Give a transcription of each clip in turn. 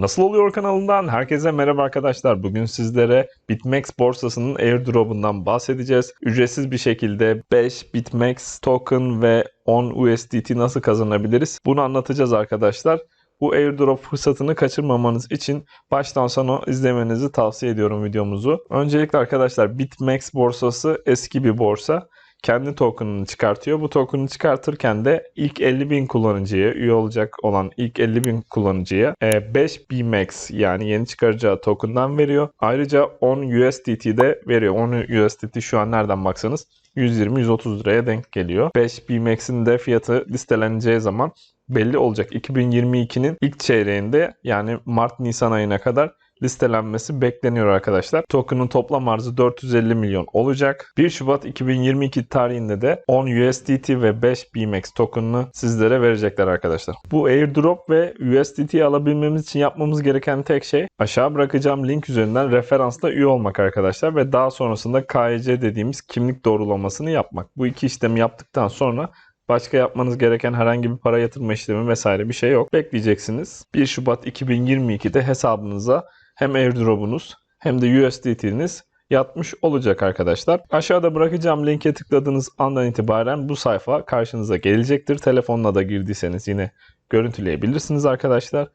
Nasıl oluyor kanalından herkese merhaba arkadaşlar. Bugün sizlere BitMEX borsasının airdrop'undan bahsedeceğiz. Ücretsiz bir şekilde 5 BitMEX token ve 10 USDT nasıl kazanabiliriz? Bunu anlatacağız arkadaşlar. Bu airdrop fırsatını kaçırmamanız için baştan sona izlemenizi tavsiye ediyorum videomuzu. Öncelikle arkadaşlar BitMEX borsası eski bir borsa kendi token'ını çıkartıyor. Bu token'ı çıkartırken de ilk 50 bin kullanıcıya, üye olacak olan ilk 50 bin kullanıcıya e, 5 BMAX yani yeni çıkaracağı token'dan veriyor. Ayrıca 10 USDT de veriyor. 10 USDT şu an nereden baksanız 120-130 liraya denk geliyor. 5 BMAX'in de fiyatı listeleneceği zaman belli olacak. 2022'nin ilk çeyreğinde yani Mart-Nisan ayına kadar listelenmesi bekleniyor arkadaşlar. Token'ın toplam arzı 450 milyon olacak. 1 Şubat 2022 tarihinde de 10 USDT ve 5 BMAX token'ını sizlere verecekler arkadaşlar. Bu airdrop ve USDT alabilmemiz için yapmamız gereken tek şey aşağı bırakacağım link üzerinden referansla üye olmak arkadaşlar ve daha sonrasında KYC dediğimiz kimlik doğrulamasını yapmak. Bu iki işlemi yaptıktan sonra Başka yapmanız gereken herhangi bir para yatırma işlemi vesaire bir şey yok. Bekleyeceksiniz. 1 Şubat 2022'de hesabınıza hem airdrop'unuz hem de USDT'niz yatmış olacak arkadaşlar. Aşağıda bırakacağım linke tıkladığınız andan itibaren bu sayfa karşınıza gelecektir. Telefonla da girdiyseniz yine görüntüleyebilirsiniz arkadaşlar.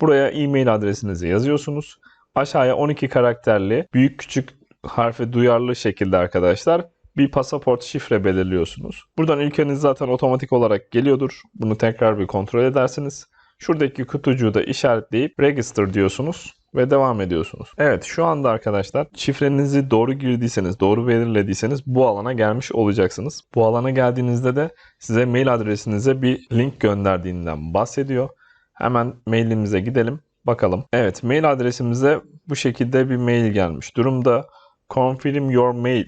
Buraya e-mail adresinizi yazıyorsunuz. Aşağıya 12 karakterli büyük küçük harfe duyarlı şekilde arkadaşlar bir pasaport şifre belirliyorsunuz. Buradan ülkeniz zaten otomatik olarak geliyordur. Bunu tekrar bir kontrol edersiniz. Şuradaki kutucuğu da işaretleyip register diyorsunuz ve devam ediyorsunuz. Evet şu anda arkadaşlar şifrenizi doğru girdiyseniz, doğru belirlediyseniz bu alana gelmiş olacaksınız. Bu alana geldiğinizde de size mail adresinize bir link gönderdiğinden bahsediyor. Hemen mailimize gidelim bakalım. Evet mail adresimize bu şekilde bir mail gelmiş durumda. Confirm your mail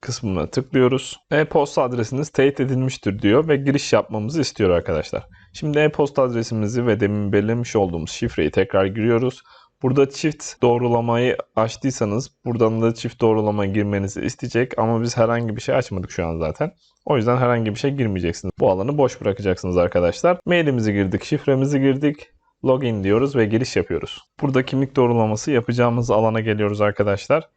kısmına tıklıyoruz. E-posta adresiniz teyit edilmiştir diyor ve giriş yapmamızı istiyor arkadaşlar. Şimdi e-posta adresimizi ve demin belirlemiş olduğumuz şifreyi tekrar giriyoruz. Burada çift doğrulamayı açtıysanız buradan da çift doğrulama girmenizi isteyecek ama biz herhangi bir şey açmadık şu an zaten. O yüzden herhangi bir şey girmeyeceksiniz. Bu alanı boş bırakacaksınız arkadaşlar. Mailimizi girdik, şifremizi girdik. Login diyoruz ve giriş yapıyoruz. Burada kimlik doğrulaması yapacağımız alana geliyoruz arkadaşlar.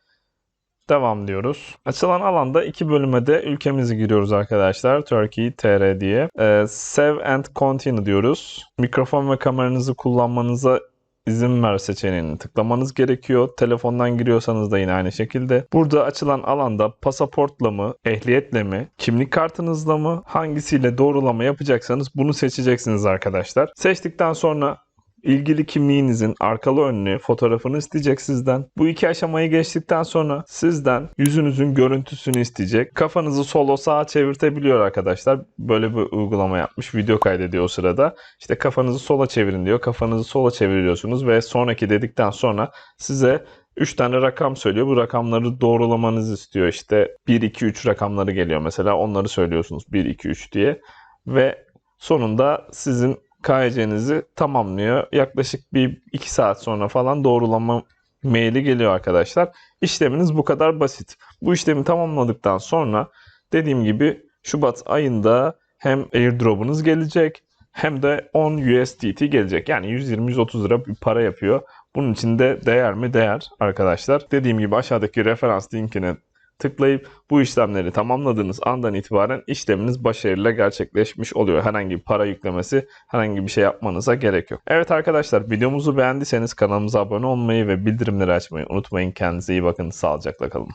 Devam diyoruz. Açılan alanda iki bölüme de ülkemizi giriyoruz arkadaşlar. Turkey TR diye. Ee, save and continue diyoruz. Mikrofon ve kameranızı kullanmanıza izin ver seçeneğini tıklamanız gerekiyor. Telefondan giriyorsanız da yine aynı şekilde. Burada açılan alanda pasaportla mı, ehliyetle mi, kimlik kartınızla mı, hangisiyle doğrulama yapacaksanız bunu seçeceksiniz arkadaşlar. Seçtikten sonra ilgili kimliğinizin arkalı önlü fotoğrafını isteyecek sizden. Bu iki aşamayı geçtikten sonra sizden yüzünüzün görüntüsünü isteyecek. Kafanızı sola sağa çevirtebiliyor arkadaşlar. Böyle bir uygulama yapmış. Video kaydediyor o sırada. İşte kafanızı sola çevirin diyor. Kafanızı sola çeviriyorsunuz ve sonraki dedikten sonra size 3 tane rakam söylüyor. Bu rakamları doğrulamanızı istiyor. İşte 1, 2, 3 rakamları geliyor mesela. Onları söylüyorsunuz 1, 2, 3 diye. Ve sonunda sizin KYC'nizi tamamlıyor. Yaklaşık bir 2 saat sonra falan doğrulama maili geliyor arkadaşlar. İşleminiz bu kadar basit. Bu işlemi tamamladıktan sonra dediğim gibi Şubat ayında hem airdrop'unuz gelecek hem de 10 USDT gelecek. Yani 120-130 lira bir para yapıyor. Bunun için de değer mi? Değer arkadaşlar. Dediğim gibi aşağıdaki referans linkine tıklayıp bu işlemleri tamamladığınız andan itibaren işleminiz başarıyla gerçekleşmiş oluyor. Herhangi bir para yüklemesi, herhangi bir şey yapmanıza gerek yok. Evet arkadaşlar videomuzu beğendiyseniz kanalımıza abone olmayı ve bildirimleri açmayı unutmayın. Kendinize iyi bakın. Sağlıcakla kalın.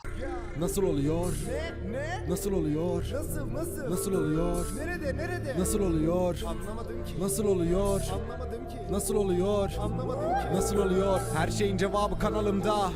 Nasıl oluyor? Ne? Ne? Nasıl oluyor? Nasıl? Nasıl? Nasıl oluyor? Nerede? Nerede? Nasıl oluyor? Anlamadım ki. Nasıl oluyor? Anlamadım ki. Nasıl oluyor? Anlamadım ki. Nasıl oluyor? Her şeyin cevabı kanalımda.